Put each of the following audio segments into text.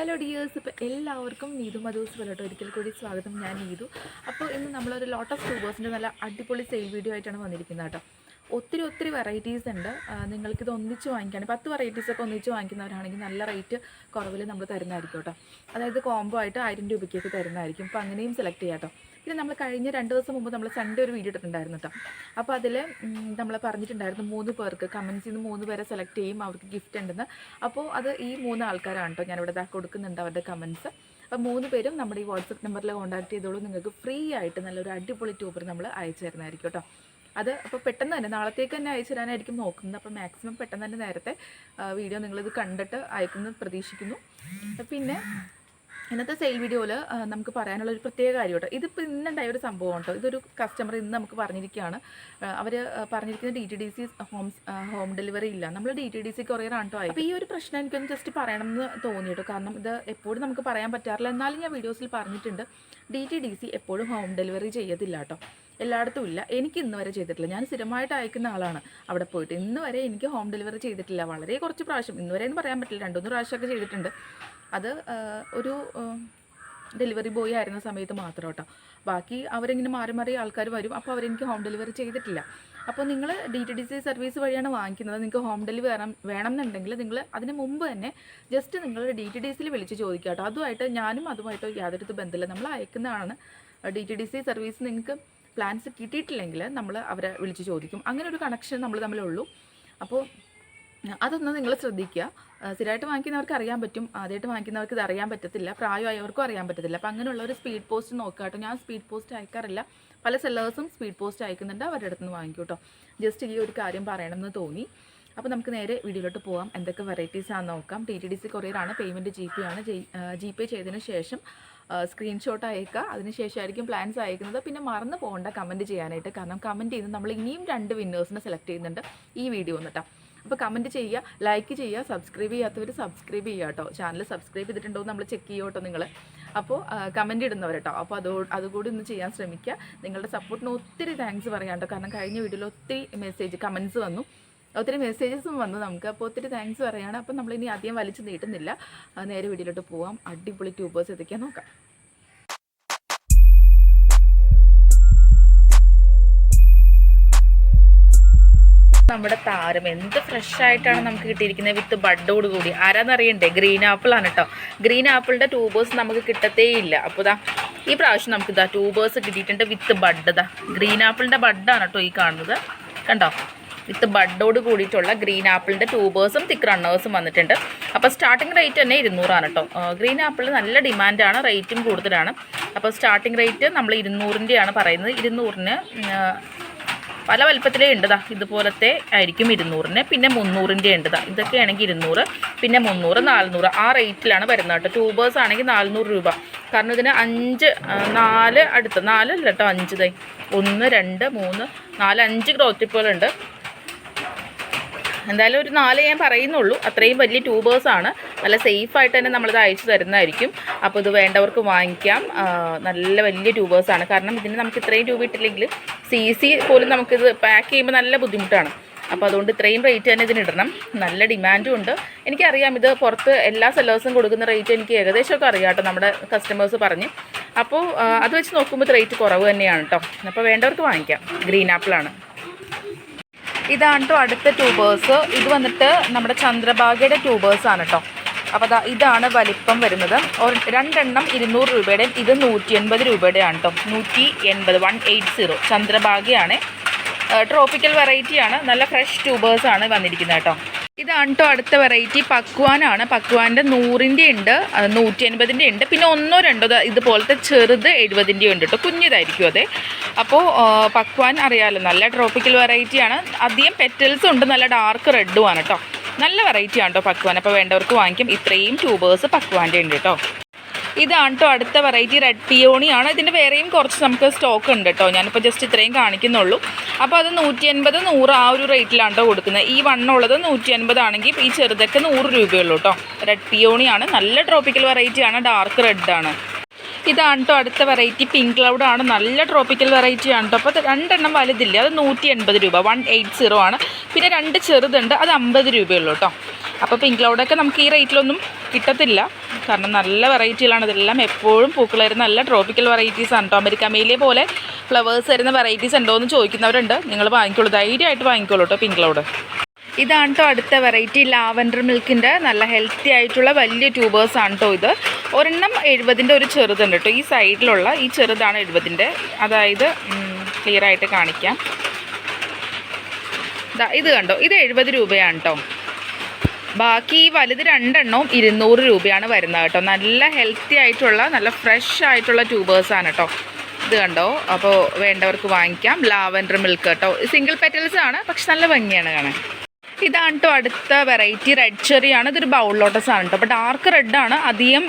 Hello dears ഇപ്പോൾ എല്ലാവർക്കും നീതു മധൂസ് പോലോട്ടോ ഒരിക്കൽ കൂടി സ്വാഗതം ഞാൻ നീതു അപ്പോൾ ഇന്ന് നമ്മളൊരു ലോട്ട് ഓഫ് ട്യൂബേഴ്സിന്റെ നല്ല അടിപൊളി സെയിൽ വീഡിയോ ആയിട്ടാണ് വന്നിരിക്കുന്നത് കേട്ടോ. ഒത്തിരി ഒത്തിരി വെറൈറ്റീസ് ഉണ്ട്. നിങ്ങൾക്ക് നിങ്ങൾക്കിത് ഒന്നിച്ച് വാങ്ങിക്കുകയാണ് പത്ത് വെറൈറ്റീസ് ഒക്കെ ഒന്നിച്ച് വാങ്ങിക്കുന്നവരാണെങ്കിൽ നല്ല റേറ്റ് കുറവിൽ നമ്മൾ തരുന്നതായിരിക്കും കേട്ടോ. അതായത് കോംബോ ആയിട്ട് ആയിരം രൂപയ്ക്കൊക്കെ തരുന്നതായിരിക്കും. അപ്പോൾ അങ്ങനെയും സെലക്ട് ചെയ്യാം കേട്ടോ. പിന്നെ നമ്മൾ കഴിഞ്ഞ രണ്ട് ദിവസം മുമ്പ് നമ്മൾ സൺഡേ ഒരു വീഡിയോ ഇട്ടിട്ടുണ്ടായിരുന്നു കേട്ടോ. അപ്പോൾ അതിൽ നമ്മൾ പറഞ്ഞിട്ടുണ്ടായിരുന്നു മൂന്ന് പേർക്ക് കമൻസിൽ നിന്ന് മൂന്ന് പേരെ സെലക്ട് ചെയ്യും അവർക്ക് ഗിഫ്റ്റ് ഉണ്ടെന്ന്. അപ്പോൾ അത് ഈ മൂന്ന് ആൾക്കാരാണ് കേട്ടോ ഞാനിവിടെ ഇതാ കൊടുക്കുന്നുണ്ട് അവരുടെ കമൻസ് അപ്പോൾ മൂന്ന് പേരും നമ്മുടെ ഈ വാട്സപ്പ് നമ്പറിൽ കോൺടാക്ട് ചെയ്തോളൂ. നിങ്ങൾക്ക് ഫ്രീ ആയിട്ട് നല്ലൊരു അടിപൊളി ട്യൂബർ നമ്മൾ അയച്ചു തരുന്നതായിരിക്കും കേട്ടോ. അത് അപ്പോൾ പെട്ടെന്ന് തന്നെ നാളത്തേക്ക് തന്നെ അയച്ചു തരാനായിരിക്കും നോക്കുന്നത്. അപ്പോൾ മാക്സിമം പെട്ടെന്ന് തന്നെ നേരത്തെ വീഡിയോ നിങ്ങളിത് കണ്ടിട്ട് അയക്കുന്നത് പ്രതീക്ഷിക്കുന്നു. പിന്നെ ഇന്നത്തെ സെയിൽ വീഡിയോയിൽ നമുക്ക് പറയാനുള്ള ഒരു പ്രത്യേക കാര്യം കേട്ടോ. ഇതിപ്പോൾ ഇന്നുണ്ടായ ഒരു സംഭവം കേട്ടോ. ഇതൊരു കസ്റ്റമർ ഇന്ന് നമുക്ക് പറഞ്ഞിരിക്കുകയാണ്. അവർ പറഞ്ഞിരിക്കുന്ന D T D C home home delivery ഇല്ല. നമ്മൾ ഡി ടി ഡി സി ആണ് കേട്ടോ അപ്പോൾ ഈ ഒരു പ്രശ്നം എനിക്കൊന്ന് ജസ്റ്റ് പറയണമെന്ന് തോന്നി കേട്ടോ. കാരണം ഇത് എപ്പോഴും നമുക്ക് പറയാൻ പറ്റാറില്ല. എന്നാലും ഞാൻ വീഡിയോസിൽ പറഞ്ഞിട്ടുണ്ട്. ഡി ടി ഡി സി എപ്പോഴും ഹോം ഡെലിവറി ചെയ്യത്തില്ല കേട്ടോ. എല്ലായിടത്തും ഇല്ല. എനിക്ക് ഇന്ന് വരെ ചെയ്തിട്ടില്ല. ഞാൻ സ്ഥിരമായിട്ട് അയക്കുന്ന ആളാണ് അവിടെ പോയിട്ട്. ഇന്ന് വരെ എനിക്ക് ഹോം ഡെലിവറി ചെയ്തിട്ടില്ല. വളരെ കുറച്ച് പ്രാവശ്യം. ഇന്ന് വരെ എന്ന് പറയാൻ പറ്റില്ല. രണ്ടുമൂന്ന് പ്രാവശ്യമൊക്കെ ചെയ്തിട്ടുണ്ട്. അത് ഒരു ഡെലിവറി ബോയ് ആയിരുന്ന സമയത്ത് മാത്രം കേട്ടോ. ബാക്കി അവരിങ്ങനെ മാറി മാറി ആൾക്കാർ വരും. അപ്പോൾ അവരെനിക്ക് ഹോം ഡെലിവറി ചെയ്തിട്ടില്ല. അപ്പോൾ നിങ്ങൾ D T D C service വഴിയാണ് വാങ്ങിക്കുന്നത്. നിങ്ങൾക്ക് ഹോം ഡെലിവറി വേണം വേണം എന്നുണ്ടെങ്കിൽ നിങ്ങൾ അതിന് മുമ്പ് തന്നെ ജസ്റ്റ് നിങ്ങൾ ഡി ടി ഡി സിയിൽ വിളിച്ച് ചോദിക്കുക കേട്ടോ. അതുമായിട്ട് ഞാനും അതുമായിട്ട് യാതൊരു ബന്ധമില്ല. നമ്മൾ അയക്കുന്നതാണ് D T D C service നിങ്ങൾക്ക് പ്ലാൻസ് കിട്ടിയിട്ടില്ലെങ്കിൽ നമ്മൾ അവരെ വിളിച്ച് ചോദിക്കും. അങ്ങനെ ഒരു കണക്ഷൻ നമ്മൾ തമ്മിലുള്ളൂ. അപ്പോൾ അതൊന്ന് നിങ്ങൾ ശ്രദ്ധിക്കുക. സ്ഥിരമായിട്ട് വാങ്ങിക്കുന്നവർക്ക് അറിയാൻ പറ്റും. ആദ്യമായിട്ട് വാങ്ങിക്കുന്നവർക്ക് ഇത് അറിയാൻ പറ്റത്തില്ല. പ്രായമായവർക്കും അറിയാൻ പറ്റത്തില്ല. അപ്പോൾ അങ്ങനെയുള്ള ഒരു സ്പീഡ് പോസ്റ്റ് നോക്കുക കേട്ടോ. ഞാൻ സ്പീഡ് പോസ്റ്റ് അയക്കാറില്ല. പല സെല്ലേഴ്സും സ്പീഡ് പോസ്റ്റ് അയക്കുന്നുണ്ട്. അവരുടെ അടുത്ത് നിന്ന് വാങ്ങിക്കും കേട്ടോ. ജസ്റ്റ് ഈ ഒരു കാര്യം പറയണമെന്ന് തോന്നി. അപ്പോൾ നമുക്ക് നേരെ വീഡിയോയിലോട്ട് പോകാം എന്തൊക്കെ വെറൈറ്റീസ് ആണെന്ന് നോക്കാം. ടി ടി ഡി സി കൊറിയറാണ് പേയ്മെന്റ് ജി പേ ആണ് ജി പേ ചെയ്തതിന് ശേഷം സ്ക്രീൻഷോട്ട് അയക്കുക. അതിനുശേഷമായിരിക്കും പ്ലാൻസ് അയക്കുന്നത്. പിന്നെ മറന്നു പോകേണ്ട കമന്റ് ചെയ്യാനായിട്ട്. കാരണം കമന്റ് ചെയ്യുന്നത് നമ്മൾ ഇനിയും രണ്ട് വിന്നേഴ്സിനെ സെലക്ട് ചെയ്യുന്നുണ്ട് ഈ വീഡിയോ എന്നിട്ടാ അപ്പോൾ കമന്റ് ചെയ്യുക ലൈക്ക് ചെയ്യുക സബ്സ്ക്രൈബ് ചെയ്യാത്തവർ സബ്സ്ക്രൈബ് ചെയ്യുക കേട്ടോ ചാനൽ സബ്സ്ക്രൈബ് ചെയ്തിട്ടുണ്ടോ നമ്മൾ ചെക്ക് ചെയ്യുക നിങ്ങൾ അപ്പോൾ കമന്റ് ഇടുന്നവർ കേട്ടോ അപ്പോൾ അതോ അതുകൂടി ഒന്ന് ചെയ്യാൻ ശ്രമിക്കുക. നിങ്ങളുടെ സപ്പോർട്ടിന് ഒത്തിരി താങ്ക്സ് പറയാം കേട്ടോ കാരണം കഴിഞ്ഞ വീഡിയോയിൽ ഒത്തിരി മെസ്സേജ് കമൻസ് വന്നു. ഒത്തിരി മെസ്സേജസും വന്നു. നമുക്ക് അപ്പോൾ ഒത്തിരി താങ്ക്സ് പറയുകയാണ് അപ്പോൾ നമ്മളിനി അധികം വലിച്ചു നീട്ടുന്നില്ല. നേരെ വീട്ടിലോട്ട് പോവാം. അടിപൊളി ട്യൂബേഴ്സ് എത്തിക്കാൻ നോക്കാം. നമ്മുടെ താരം എന്ത് ഫ്രഷ് ആയിട്ടാണ് നമുക്ക് കിട്ടിയിരിക്കുന്നത് വിത്ത് ബഡോട് കൂടി. ആരാന്നറിയണ്ടേ? ഗ്രീൻ ആപ്പിൾ ആണ് കേട്ടോ ഗ്രീൻ ആപ്പിളിന്റെ ട്യൂബേഴ്സ് നമുക്ക് കിട്ടത്തേ ഇല്ല. അപ്പോൾ ഇതാ ഈ പ്രാവശ്യം നമുക്ക് ഇതാ ട്യൂബേഴ്സ് കിട്ടിയിട്ടുണ്ട് വിത്ത് ബഡ്. ഇതാ ഗ്രീൻ ആപ്പിളിന്റെ ബഡാണ് കേട്ടോ ഈ കാണുന്നത്. കണ്ടോ? വിത്ത് ബഡോട് കൂടിയിട്ടുള്ള ഗ്രീൻ ആപ്പിളിന്റെ ട്യൂബേഴ്സും തിക്ക് റണ്ണേഴ്സും വന്നിട്ടുണ്ട്. അപ്പോൾ സ്റ്റാർട്ടിംഗ് റേറ്റ് തന്നെ ഇരുന്നൂറാണ് കേട്ടോ. ഗ്രീൻ ആപ്പിൾ നല്ല ഡിമാൻഡാണ് റേറ്റും കൂടുതലാണ്. അപ്പോൾ സ്റ്റാർട്ടിംഗ് റേറ്റ് നമ്മൾ ഇരുന്നൂറിന്റെയാണ് പറയുന്നത്. ഇരുന്നൂറിന് പല വലുപ്പത്തിലേ ഉണ്ടതാ ഇതുപോലത്തെ ആയിരിക്കും ഇരുന്നൂറിന്. പിന്നെ മുന്നൂറിന്റെ ഉണ്ടതാ ഇതൊക്കെയാണെങ്കിൽ ഇരുന്നൂറ് പിന്നെ മുന്നൂറ് നാൽനൂറ്. ആ റേറ്റിലാണ് വരുന്നത് കേട്ടോ. ട്യൂബേഴ്സ് ആണെങ്കിൽ നാൽനൂറ് രൂപ. കാരണം ഇതിന് അഞ്ച് നാല് അടുത്ത് നാലല്ല കേട്ടോ അഞ്ച് തൈ ഒന്ന് രണ്ട് മൂന്ന് നാല് അഞ്ച് ഗ്രോത്തിപ്പുകളുണ്ട് എന്തായാലും ഒരു നാല് ഞാൻ പറയുന്നുള്ളൂ. അത്രയും വലിയ ട്യൂബേഴ്സാണ് നല്ല സേഫായിട്ട് തന്നെ നമ്മളിത് അയച്ചു തരുന്നതായിരിക്കും. അപ്പോൾ ഇത് വേണ്ടവർക്ക് വാങ്ങിക്കാം. നല്ല വലിയ ട്യൂബേഴ്സാണ് കാരണം ഇതിന് നമുക്ക് ഇത്രയും ട്യൂബ് ഇട്ടില്ലെങ്കിൽ സി സി പോലും നമുക്കിത് പാക്ക് ചെയ്യുമ്പോൾ നല്ല ബുദ്ധിമുട്ടാണ്. അപ്പോൾ അതുകൊണ്ട് ഇത്രയും റേറ്റ് തന്നെ ഇതിനിടണം നല്ല ഡിമാൻഡും ഉണ്ട്. എനിക്കറിയാം ഇത് പുറത്ത് എല്ലാ സെല്ലേഴ്സും കൊടുക്കുന്ന റേറ്റ് എനിക്ക് ഏകദേശമൊക്കെ അറിയാം കേട്ടോ നമ്മുടെ കസ്റ്റമേഴ്സ് പറഞ്ഞ്. അപ്പോൾ അത് വെച്ച് നോക്കുമ്പോൾ റേറ്റ് കുറവ് തന്നെയാണ് കേട്ടോ. അപ്പോൾ വേണ്ടവർക്ക് വാങ്ങിക്കാം. ഗ്രീൻ ആപ്പിളാണ് ഇതാണ് കേട്ടോ അടുത്ത ട്യൂബേഴ്സ് ഇത് വന്നിട്ട് നമ്മുടെ ചന്ദ്രഭാഗയുടെ ട്യൂബേഴ്സ് ആണ് കേട്ടോ അപ്പോൾ അതാ ഇതാണ് വലിപ്പം വരുന്നത്. രണ്ടെണ്ണം ഇരുന്നൂറ് രൂപയുടെയും ഇത് നൂറ്റി എൺപത് രൂപയുടെയാണ് കേട്ടോ നൂറ്റി എൺപത് വൺ എയ്റ്റ് സീറോ ചന്ദ്രഭാഗയാണ് ട്രോപ്പിക്കൽ വെറൈറ്റിയാണ് നല്ല ഫ്രഷ് ട്യൂബേഴ്സ് ആണ് വന്നിരിക്കുന്നത് കേട്ടോ ഇതാണ് കേട്ടോ അടുത്ത വെറൈറ്റി പക്വാനാണ്. പക്വാന്റെ നൂറിന്റെ ഉണ്ട്. നൂറ്റി അൻപതിന്റെ ഉണ്ട്. പിന്നെ ഒന്നോ രണ്ടോ ഇതുപോലത്തെ ചെറുത് എഴുപതിന്റെ ഉണ്ട് കേട്ടോ കുഞ്ഞിതായിരിക്കും അതെ. അപ്പോൾ പക്വാൻ അറിയാമല്ലോ നല്ല ട്രോപ്പിക്കൽ വെറൈറ്റിയാണ് അധികം പെറ്റൽസും ഉണ്ട്. നല്ല ഡാർക്ക് റെഡുമാണ് കേട്ടോ നല്ല വെറൈറ്റി ആണ് കേട്ടോ പക്വാൻ. അപ്പോൾ വേണ്ടവർക്ക് വാങ്ങിക്കും. ഇത്രയും ട്യൂബേഴ്സ് പക്വാന്റെ ഉണ്ട് കേട്ടോ ഇതാണ് കേട്ടോ അടുത്ത വെറൈറ്റി റെഡ് പിയോണി ആണ്. ഇതിന്റെ വേറെയും കുറച്ച് നമുക്ക് സ്റ്റോക്ക് ഉണ്ട് കേട്ടോ ഞാനിപ്പോൾ ജസ്റ്റ് ഇത്രയും കാണിക്കുന്നുള്ളൂ. അപ്പോൾ അത് നൂറ്റി എൺപത് നൂറ് ആ ഒരു റേറ്റിലാണ് കേട്ടോ കൊടുക്കുന്നത്. ഈ വണ്ണുള്ളത് നൂറ്റി അൻപതാണെങ്കിൽ ഈ ചെറുതൊക്കെ നൂറ് രൂപയുള്ളൂ കേട്ടോ റെഡ് പിയോണിയാണ് നല്ല ട്രോപ്പിക്കൽ വെറൈറ്റിയാണ് ഡാർക്ക് റെഡ് ആണ്. ഇതാണ് കേട്ടോ അടുത്ത വെറൈറ്റി പിങ്ക് ക്ലൗഡ് ആണ്. നല്ല ട്രോപ്പിക്കൽ വെറൈറ്റി ആണ് കേട്ടോ അപ്പോൾ രണ്ടെണ്ണം വലുതില്ല? അത് നൂറ്റി എൺപത് രൂപ. വൺ എയ്റ്റ് സീറോ ആണ്. പിന്നെ രണ്ട് ചെറുതുണ്ട്. അത് അമ്പത് രൂപയുള്ളൂ കേട്ടോ അപ്പോൾ പിങ്ക് ക്ലൗഡൊക്കെ നമുക്ക് ഈ റേറ്റിലൊന്നും കിട്ടത്തില്ല. കാരണം നല്ല വെറൈറ്റികളാണ് ഇതെല്ലാം എപ്പോഴും പൂക്കൾ വരുന്ന നല്ല ട്രോപ്പിക്കൽ വെറൈറ്റീസ് ആണ് കേട്ടോ അമേരിക്കമേലിയെ പോലെ ഫ്ലവേഴ്സ് വരുന്ന വെറൈറ്റീസ് ഉണ്ടോ എന്ന് ചോദിക്കുന്നവരുണ്ട്. നിങ്ങൾ വാങ്ങിക്കോളൂ. ധൈര്യമായിട്ട് വാങ്ങിക്കോളൂ കേട്ടോ പിങ്ക് ക്ലൗഡ് ഇതാണ് കേട്ടോ അടുത്ത വെറൈറ്റി ലാവൻഡർ മിൽക്കിന്റെ നല്ല ഹെൽത്തി ആയിട്ടുള്ള വലിയ ട്യൂബേഴ്സ് ആണ് കേട്ടോ ഇത്. ഒരെണ്ണം എഴുപതിന്റെ ഒരു ചെറുതുണ്ട് കേട്ടോ ഈ സൈഡിലുള്ള ഈ ചെറുതാണ് എഴുപതിന്റെ അതായത് ക്ലിയർ ആയിട്ട് കാണിക്കാം. ഇത് കണ്ടോ? ഇത് എഴുപത് രൂപയാണ് കേട്ടോ ബാക്കി ഈ വലുത് രണ്ടെണ്ണവും ഇരുന്നൂറ് രൂപയാണ് വരുന്നത് കേട്ടോ. നല്ല ഹെൽത്തി ആയിട്ടുള്ള നല്ല ഫ്രഷ് ആയിട്ടുള്ള ട്യൂബേഴ്സാണ് കേട്ടോ. ഇത് കണ്ടോ? അപ്പോൾ വേണ്ടവർക്ക് വാങ്ങിക്കാം. ലാവൻഡർ മിൽക്ക് കേട്ടോ. സിംഗിൾ പെറ്റൽസ് ആണ് പക്ഷെ നല്ല ഭംഗിയാണ് കാണാൻ. ഇതാണ് കേട്ടോ അടുത്ത വെറൈറ്റി. റെഡ് ചെറി ആണ്. ഇതൊരു ബൗൾ ലോട്ടസ് ആണ് കേട്ടോ അപ്പോൾ ഡാർക്ക് റെഡ് ആണ്. അധികം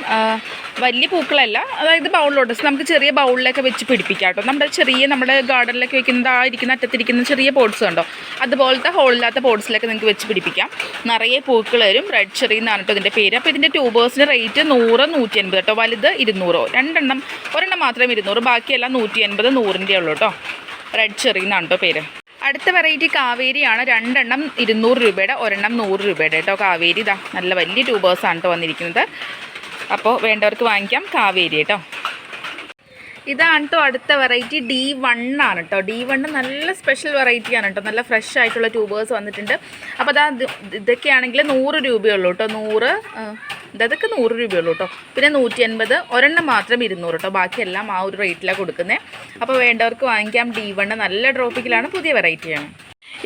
വലിയ പൂക്കളല്ല. അതായത് ബൗൾ ലോട്ടസ് നമുക്ക് ചെറിയ ബൗളിലൊക്കെ വെച്ച് പിടിപ്പിക്കാം കേട്ടോ നമ്മുടെ ചെറിയ നമ്മുടെ ഗാർഡനിലൊക്കെ വെക്കുന്നത് ആ ഇരിക്കുന്ന അറ്റത്തിരിക്കുന്ന ചെറിയ പോട്ട്സ് ഉണ്ടോ? അതുപോലത്തെ ഹോളില്ലാത്ത പോട്ട്സിലൊക്കെ നിങ്ങൾക്ക് വെച്ച് പിടിപ്പിക്കാം. നിറയെ പൂക്കൾ വരും. റെഡ് ചെറി എന്നാണ് കേട്ടോ ഇതിന്റെ പേര്. അപ്പോൾ ഇതിന്റെ ട്യൂബേഴ്സിന്റെ റേറ്റ് നൂറ് നൂറ്റി അൻപത് കേട്ടോ വലുത് ഇരുന്നൂറോ? രണ്ടെണ്ണം. ഒരെണ്ണം മാത്രമേ ഇരുന്നൂറ്. ബാക്കിയെല്ലാം നൂറ്റി അൻപത് നൂറിന്റെ ഉള്ളൂ കേട്ടോ റെഡ് ചെറി എന്നാണ് കേട്ടോ പേര്. അടുത്ത വെറൈറ്റി കാവേരിയാണ്. രണ്ടെണ്ണം ഇരുന്നൂറ് രൂപയുടെ ഒരെണ്ണം നൂറ് രൂപയുടെ കേട്ടോ കാവേരി ഇതാ നല്ല വലിയ ട്യൂബേഴ്സാണ് കേട്ടോ വന്നിരിക്കുന്നത്. അപ്പോൾ വേണ്ടവർക്ക് വാങ്ങിക്കാം. കാവേരി കേട്ടോ ഇതാണ് കേട്ടോ അടുത്ത വെറൈറ്റി ഡി വൺ ആണ് കേട്ടോ ഡി വൺ നല്ല സ്പെഷ്യൽ വെറൈറ്റി ആണ് കേട്ടോ നല്ല ഫ്രഷ് ആയിട്ടുള്ള ട്യൂബേഴ്സ് വന്നിട്ടുണ്ട്. അപ്പോൾ അതാ ഇത് ഇതൊക്കെയാണെങ്കിൽ നൂറ് രൂപയുള്ളൂ കേട്ടോ നൂറ് ഇതൊക്കെ നൂറ് രൂപയുള്ളൂ കേട്ടോ പിന്നെ നൂറ്റി അൻപത് ഒരെണ്ണം മാത്രം ഇരുന്നൂറ് കേട്ടോ ബാക്കിയെല്ലാം ആ ഒരു റേറ്റിലാണ് കൊടുക്കുന്നത് അപ്പോൾ വേണ്ടവർക്ക് വാങ്ങിക്കാം. ഡി വണ്ണ് നല്ല ട്രോപ്പിക്കലാണ് പുതിയ വെറൈറ്റിയാണ്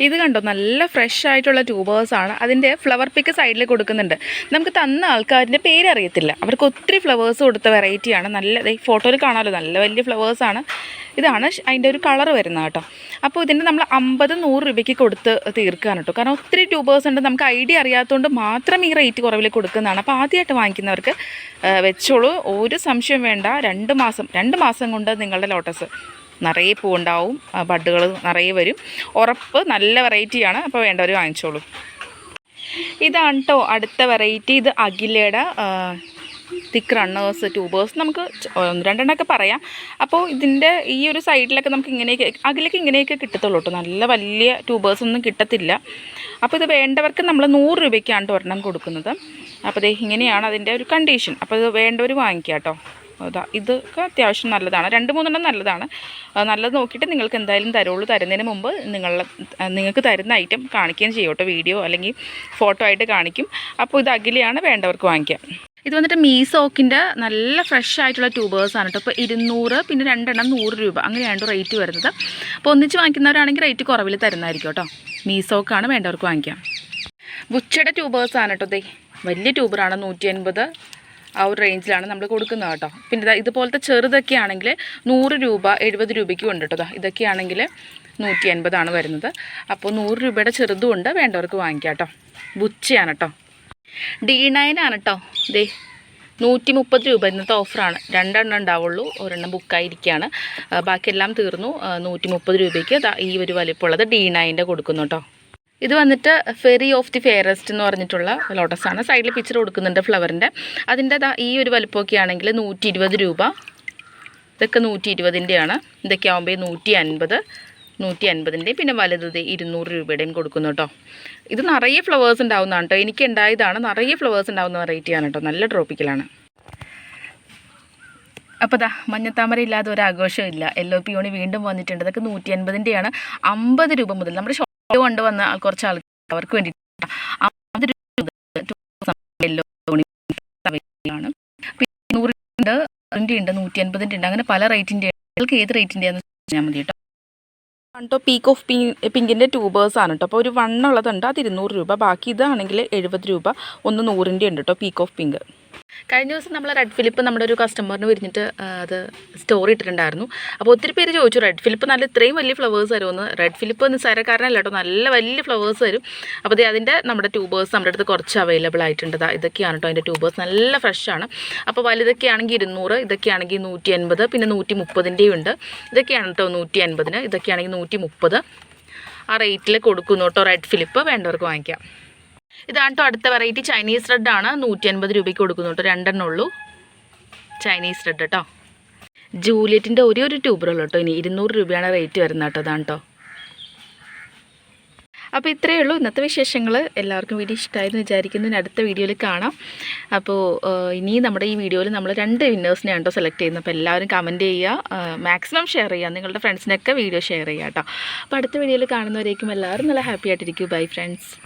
ഇത് കണ്ടോ നല്ല ഫ്രഷ് ആയിട്ടുള്ള ട്യൂബേഴ്സാണ് അതിന്റെ ഫ്ലവർ പിക്ക് സൈഡിൽ കൊടുക്കുന്നുണ്ട്. നമുക്ക് തന്ന ആൾക്കാരിന്റെ പേരറിയത്തില്ല അവർക്ക് ഒത്തിരി ഫ്ലവേഴ്സ് കൊടുത്ത വെറൈറ്റിയാണ് നല്ല ഫോട്ടോയിൽ കാണാമല്ലോ നല്ല വലിയ ഫ്ലവേഴ്സാണ് ഇതാണ് അതിന്റെ ഒരു കളർ വരുന്നത് കേട്ടോ. അപ്പോൾ ഇതിന്റെ നമ്മൾ അമ്പത് നൂറ് രൂപയ്ക്ക് കൊടുത്ത് തീർക്കുകയാണ് കേട്ടോ. കാരണം ഒത്തിരി ട്യൂബേഴ്സ് ഉണ്ട് നമുക്ക് ഐഡിയ അറിയാത്തതുകൊണ്ട് മാത്രം ഈ റേറ്റ് കുറവിൽ കൊടുക്കുന്നതാണ്. അപ്പോൾ ആദ്യമായിട്ട് വാങ്ങിക്കുന്നവർക്ക് വെച്ചോളൂ. ഒരു സംശയം വേണ്ട. രണ്ട് മാസം രണ്ട് മാസം കൊണ്ട് നിങ്ങളുടെ ലോട്ടസ് നിറയെ പൂവുണ്ടാവും ബഡുകൾ നിറയെ വരും. ഉറപ്പ് നല്ല വെറൈറ്റിയാണ് അപ്പോൾ വേണ്ടവർ വാങ്ങിച്ചോളൂ. ഇതാണ് കേട്ടോ അടുത്ത വെറൈറ്റി ഇത് അഖിലയുടെ തിക്ക് റണ്ണേഴ്സ് ട്യൂബേഴ്സ് നമുക്ക് രണ്ടെണ്ണമൊക്കെ പറയാം. അപ്പോൾ ഇതിന്റെ ഈ ഒരു സൈഡിലൊക്കെ നമുക്ക് ഇങ്ങനെയൊക്കെ അതിലേക്ക് ഇങ്ങനെയൊക്കെ കിട്ടത്തുള്ളൂ കേട്ടോ നല്ല വലിയ ട്യൂബേഴ്സ് ഒന്നും കിട്ടത്തില്ല. അപ്പോൾ ഇത് വേണ്ടവർക്ക് നമ്മൾ നൂറ് രൂപയ്ക്കാണ് ഒരെണ്ണം കൊടുക്കുന്നത്. അപ്പോൾ ദേ ഇങ്ങനെയാണ് അതിന്റെ ഒരു കണ്ടീഷൻ അപ്പോൾ ഇത് വേണ്ടവർ വാങ്ങിക്കുക കേട്ടോ അതാ ഇതൊക്കെ അത്യാവശ്യം നല്ലതാണ്. രണ്ട് മൂന്നെണ്ണം നല്ലതാണ്. നല്ലത് നോക്കിയിട്ട് നിങ്ങൾക്ക് എന്തായാലും തരുള്ളൂ. തരുന്നതിന് മുമ്പ് നിങ്ങൾ നിങ്ങൾക്ക് തരുന്ന ഐറ്റം കാണിക്കുകയും ചെയ്യും കേട്ടോ വീഡിയോ അല്ലെങ്കിൽ ഫോട്ടോ ആയിട്ട് കാണിക്കും. അപ്പോൾ ഇത് അഖിലെയാണ് വേണ്ടവർക്ക് വാങ്ങിക്കാം ഇത് വന്നിട്ട് മീസോക്കിന്റെ നല്ല ഫ്രഷ് ആയിട്ടുള്ള ട്യൂബേഴ്സ് ആണ് കേട്ടോ ഇപ്പോൾ ഇരുന്നൂറ് പിന്നെ രണ്ടെണ്ണം നൂറ് രൂപ. അങ്ങനെയാണ് റേറ്റ് വരുന്നത്. അപ്പോൾ ഒന്നിച്ച് വാങ്ങിക്കുന്നവരാണെങ്കിൽ റേറ്റ് കുറവിൽ തരുന്നതായിരിക്കും കേട്ടോ മീസോക്കാണ് വേണ്ടവർക്ക് വാങ്ങിക്കാം. ബുച്ചയുടെ ആണ് കേട്ടോ ദേ. വലിയ ട്യൂബറാണ് നൂറ്റി അൻപത് ആ ഒരു റേഞ്ചിലാണ് നമ്മൾ കൊടുക്കുന്നത് കേട്ടോ പിന്നെ ഇതുപോലത്തെ ചെറുതൊക്കെ ആണെങ്കിൽ നൂറ് രൂപ എഴുപത് രൂപയ്ക്ക് ഉണ്ട് കേട്ടോ ദാ. ഇതൊക്കെ ആണെങ്കിൽ നൂറ്റി അൻപതാണ് വരുന്നത്. അപ്പോൾ നൂറ് രൂപയുടെ ചെറുതും ഉണ്ട് വേണ്ടവർക്ക് വാങ്ങിക്കാം കേട്ടോ ബുച്ചയാണ് കേട്ടോ ഡി നയൻ ആണ് കേട്ടോ ദേ നൂറ്റി മുപ്പത് രൂപ ഇന്നത്തെ ഓഫറാണ്. രണ്ടെണ്ണം ഉണ്ടാവുള്ളൂ. ഒരെണ്ണം ബുക്കായിരിക്കുകയാണ് ബാക്കിയെല്ലാം തീർന്നു. നൂറ്റി മുപ്പത് രൂപയ്ക്ക് ഈ ഒരു വലിപ്പമുള്ളത് ഡി നയന്റെ കൊടുക്കുന്നു കേട്ടോ ഇത് വന്നിട്ട് ഫെറി ഓഫ് ദി ഫെയറസ്റ്റ് എന്ന് പറഞ്ഞിട്ടുള്ള ലോട്ടസാണ് സൈഡിൽ പിക്ചർ കൊടുക്കുന്നുണ്ട് ഫ്ലവറിന്റെ അതിന്റെ ഈ ഒരു വലിപ്പമൊക്കെ ആണെങ്കിൽ നൂറ്റി രൂപ. ഇതൊക്കെ നൂറ്റി ഇരുപതിന്റെയാണ് ഇതൊക്കെ ആകുമ്പോൾ നൂറ്റി അൻപത് നൂറ്റി അൻപതിന്റെയും പിന്നെ വലുത് ഇരുന്നൂറ് രൂപയുടെയും കൊടുക്കുന്നു കേട്ടോ. ഇത് നിറയെ ഫ്ലവേഴ്സ് ഉണ്ടാവുന്നതാണ് കേട്ടോ. എനിക്ക് ഉണ്ടായതാണ് നിറയെ ഫ്ലവേഴ്സ് ഉണ്ടാവുന്ന വെറൈറ്റിയാണ് കേട്ടോ. നല്ല ട്രോപ്പിക്കലാണ് അപ്പോൾ ദാ മഞ്ഞത്താമര ഇല്ലാതെ ഒരു ആഘോഷമില്ല പി പിയോണി വീണ്ടും വന്നിട്ടുണ്ട്. അതൊക്കെ നൂറ്റി അൻപതിന്റെയാണ് അമ്പത് രൂപ മുതൽ നമ്മുടെ ഷോപ്പ് കൊണ്ടുവന്ന കുറച്ച് ആൾക്കാർ അവർക്ക് വേണ്ടിയിട്ട് അമ്പത് രൂപ നൂറിന്റെ ഉണ്ട് നൂറ്റി അൻപതിന്റെ ഉണ്ട്. അങ്ങനെ പല റേറ്റിന്റെ നിങ്ങൾക്ക് ഏത് റേറ്റിന്റെയാണെന്ന് പറഞ്ഞാൽ മതി കേട്ടോ. കേട്ടോ പീക്ക് ഓഫ് പിങ്ക് പിങ്കിന്റെ ട്യൂബേഴ്സ് ആണ് കേട്ടോ അപ്പോൾ ഒരു വണ്ണുള്ളതുണ്ട് അത് ഇരുന്നൂറ് രൂപ. ബാക്കി ഇതാണെങ്കിൽ എഴുപത് രൂപ ഒന്ന് നൂറിന്റെ ഉണ്ട് കേട്ടോ പീക്ക് ഓഫ് പിങ്ക് കഴിഞ്ഞ ദിവസം നമ്മൾ റെഡ് ഫിലിപ്പ് നമ്മുടെ ഒരു കസ്റ്റമറിന് വിരിഞ്ഞിട്ട് അത് സ്റ്റോറി ഇട്ടിട്ടുണ്ടായിരുന്നു. അപ്പോൾ ഒത്തിരി പേര് ചോദിച്ചു റെഡ് ഫിലിപ്പ് നല്ല ഇത്രയും വലിയ ഫ്ലവേഴ്സ് തരുമെന്ന്. റെഡ് ഫിലിപ്പ് ഒന്ന് നിസ്സാരക്കാരനല്ല കേട്ടോ നല്ല വലിയ ഫ്ലവേഴ്സ് വരും അപ്പോൾ അതിന്റെ നമ്മുടെ ട്യൂബേഴ്സ് നമ്മുടെ അടുത്ത് കുറച്ച് അവൈലബിൾ ആയിട്ടുണ്ട്. ഇതൊക്കെയാണ് കേട്ടോ അതിന്റെ ട്യൂബേഴ്സ് നല്ല ഫ്രഷ് ആണ്. അപ്പോൾ വലുതൊക്കെ ആണെങ്കിൽ ഇരുന്നൂറ് ഇതൊക്കെയാണെങ്കിൽ നൂറ്റി അൻപത് പിന്നെ നൂറ്റി മുപ്പതിന്റെയും ഉണ്ട്. ഇതൊക്കെയാണ് കേട്ടോ നൂറ്റി അൻപതിന് ഇതൊക്കെയാണെങ്കിൽ നൂറ്റി മുപ്പത് ആ റേറ്റിൽ കൊടുക്കുന്നു കേട്ടോ റെഡ് ഫിലിപ്പ് വേണ്ടവർക്ക് വാങ്ങിക്കാം. ഇതാണ് കേട്ടോ അടുത്ത വെറൈറ്റി ചൈനീസ് റെഡ് ആണ്. നൂറ്റി അൻപത് രൂപയ്ക്ക് കൊടുക്കുന്നു കേട്ടോ. രണ്ടെണ്ണം ഉള്ളൂ. ചൈനീസ് റെഡ് കേട്ടോ ജൂലിയറ്റിന്റെ ഒരേ ഒരു ട്യൂബറുള്ളൂ കേട്ടോ. ഇനി ഇരുന്നൂറ് രൂപയാണ് റേറ്റ് വരുന്നത് കേട്ടോ. അതാണ് കേട്ടോ അപ്പോൾ ഇത്രയേ ഉള്ളൂ. ഇന്നത്തെ വിശേഷങ്ങൾ എല്ലാവർക്കും വീഡിയോ ഇഷ്ടമായെന്ന് വിചാരിക്കുന്നു. ഇനി അടുത്ത വീഡിയോയിൽ കാണാം. അപ്പോൾ ഇനി നമ്മുടെ ഈ വീഡിയോയിൽ നമ്മൾ രണ്ട് വിന്നേഴ്സിനെയാണ് കേട്ടോ സെലക്ട് ചെയ്യുന്നത്. അപ്പോൾ എല്ലാവരും കമന്റ് ചെയ്യുക. മാക്സിമം ഷെയർ ചെയ്യുക. നിങ്ങളുടെ ഫ്രണ്ട്സിനൊക്കെ വീഡിയോ ഷെയർ ചെയ്യുക കേട്ടോ അപ്പോൾ അടുത്ത വീഡിയോയിൽ കാണുന്നവരേക്കും എല്ലാവരും നല്ല ഹാപ്പി ആയിട്ടിരിക്കും. Bye friends